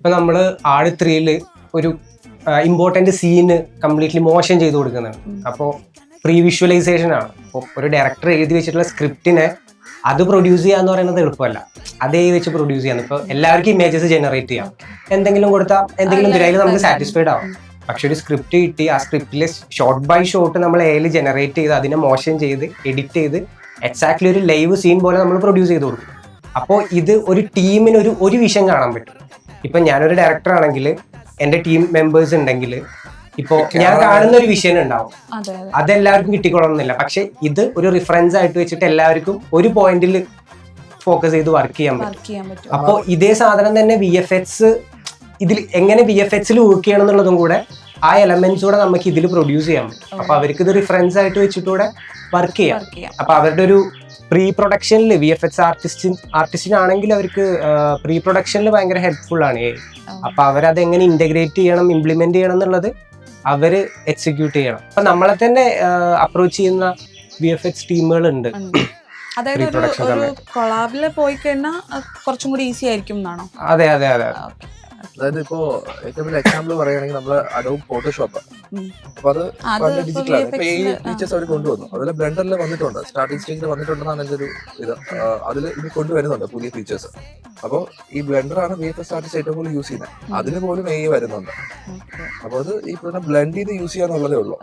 ഇപ്പൊ നമ്മൾ ആട് ത്രീയിൽ ഒരു ഇമ്പോർട്ടന്റ് സീന് കംപ്ലീറ്റ്ലി മോശം ചെയ്ത് കൊടുക്കുന്നതാണ്. അപ്പോൾ പ്രീ വിഷ്വലൈസേഷൻ ആണ്. അപ്പോൾ ഒരു ഡയറക്ടർ എഴുതി വെച്ചിട്ടുള്ള സ്ക്രിപ്റ്റിനെ അത് പ്രൊഡ്യൂസ് ചെയ്യുക എന്ന് പറയുന്നത് എളുപ്പമല്ല. അതേ വെച്ച് പ്രൊഡ്യൂസ് ചെയ്യാൻ ഇപ്പോൾ എല്ലാവർക്കും ഇമേജസ് ജനറേറ്റ് ചെയ്യാം. എന്തെങ്കിലും കൊടുത്താൽ എന്തെങ്കിലും ഇതിലായി നമുക്ക് സാറ്റിസ്ഫൈഡ് ആവും. പക്ഷെ ഒരു സ്ക്രിപ്റ്റ് കിട്ടി ആ സ്ക്രിപ്റ്റിൽ ഷോർട്ട് ബൈ ഷോട്ട് നമ്മൾ എയിൽ ജനറേറ്റ് ചെയ്ത് അതിനെ മോശം ചെയ്ത് എഡിറ്റ് ചെയ്ത് എക്സാക്ട്ലി ഒരു ലൈവ് സീൻ പോലെ നമ്മൾ പ്രൊഡ്യൂസ് ചെയ്ത് കൊടുക്കും. അപ്പോൾ ഇത് ഒരു ടീമിന് ഒരു ഒരു വിഷം കാണാൻ പറ്റും. ഇപ്പൊ ഞാനൊരു ഡയറക്ടർ ആണെങ്കിൽ എന്റെ ടീം മെമ്പേഴ്സ് ഉണ്ടെങ്കിൽ ഇപ്പോ ഞാൻ കാണുന്ന ഒരു വിഷയം ഉണ്ടാവും. അതെ അതെ. അതെല്ലാവർക്കും കിട്ടിക്കൊള്ളണമെന്നില്ല പക്ഷെ ഇത് ഒരു റിഫറൻസ് ആയിട്ട് വെച്ചിട്ട് എല്ലാവർക്കും ഒരു പോയിന്റിൽ ഫോക്കസ് ചെയ്ത് വർക്ക് ചെയ്യാൻ പറ്റും. അപ്പോ അപ്പോൾ ഇതേ സാധനം തന്നെ വി എഫ് എക്സ് ഇതിൽ എങ്ങനെ വി എഫ് എക്സിൽ വർക്ക് ചെയ്യണം എന്നുള്ളതും കൂടെ ആ എലമെന്റ്സ് കൂടെ നമുക്ക് ഇതിൽ പ്രൊഡ്യൂസ് ചെയ്യാൻ പറ്റും. അപ്പൊ അവർക്ക് ഇത് റിഫറൻസ് ആയിട്ട് വെച്ചിട്ടൂടെ വർക്ക് ചെയ്യാം. അപ്പൊ അവരുടെ ഒരു പ്രീ പ്രൊഡക്ഷനിൽ വി എഫ് എക്സ് ആർട്ടിസ്റ്റിൻ ആർട്ടിസ്റ്റിനാണെങ്കിൽ അവർക്ക് പ്രീ പ്രൊഡക്ഷനിൽ ഭയങ്കര ഹെൽപ്ഫുൾ ആണ്. AI. അപ്പൊ അവരത് എങ്ങനെ ഇന്റഗ്രേറ്റ് ചെയ്യണം ഇംപ്ലിമെന്റ് ചെയ്യണം എന്നുള്ളത് അവർ എക്സിക്യൂട്ട് ചെയ്യണം. അപ്പൊ നമ്മളെ തന്നെ അപ്രോച്ച് ചെയ്യുന്ന വി എഫ് എക്സ് ടീമുകൾ ഉണ്ട്. ഉണ്ട്. അതായത് ഒരു കൊളാബിൽ പോയി കഴിഞ്ഞാൽ കുറച്ചും കൂടി ഈസി ആയിരിക്കും എന്നാണോ? അതെ അതെ അതെ അതായത് ഇപ്പോ ഏറ്റവും വലിയ എക്സാമ്പിൾ പറയുകയാണെങ്കിൽ നമ്മൾ അഡോബ് ഫോട്ടോഷോപ്പ് അപ്പൊ അത് പണ്ട് ഡിജിറ്റൽ ആണ്. ഇപ്പൊ ഈ. ഫീച്ചേഴ്സ് അവർ കൊണ്ടുവന്നു. അതിൽ ബ്ലെൻഡറിൽ വന്നിട്ടുണ്ട്. സ്റ്റാർട്ടിംഗ് സ്റ്റേജിൽ വന്നിട്ടുണ്ടെന്നാണ് എന്റെ ഒരു ഇത്. അതിൽ ഇനി കൊണ്ടുവരുന്നുണ്ട് പുതിയ ഫീച്ചേഴ്സ് അപ്പോൾ ഈ ബ്ലെൻഡർ ആണ് വി എഫ് എസ് ആർട്ടിസ്റ്റ് ഏറ്റവും കൂടുതൽ യൂസ് ചെയ്യുന്നത്. അതിന് പോലും എ വരുന്നുണ്ട്. അപ്പോൾ അത് ഈ പറഞ്ഞ ബ്ലെൻഡ് ചെയ്ത് യൂസ് ചെയ്യാന്നുള്ളതേ ഉള്ളൂ.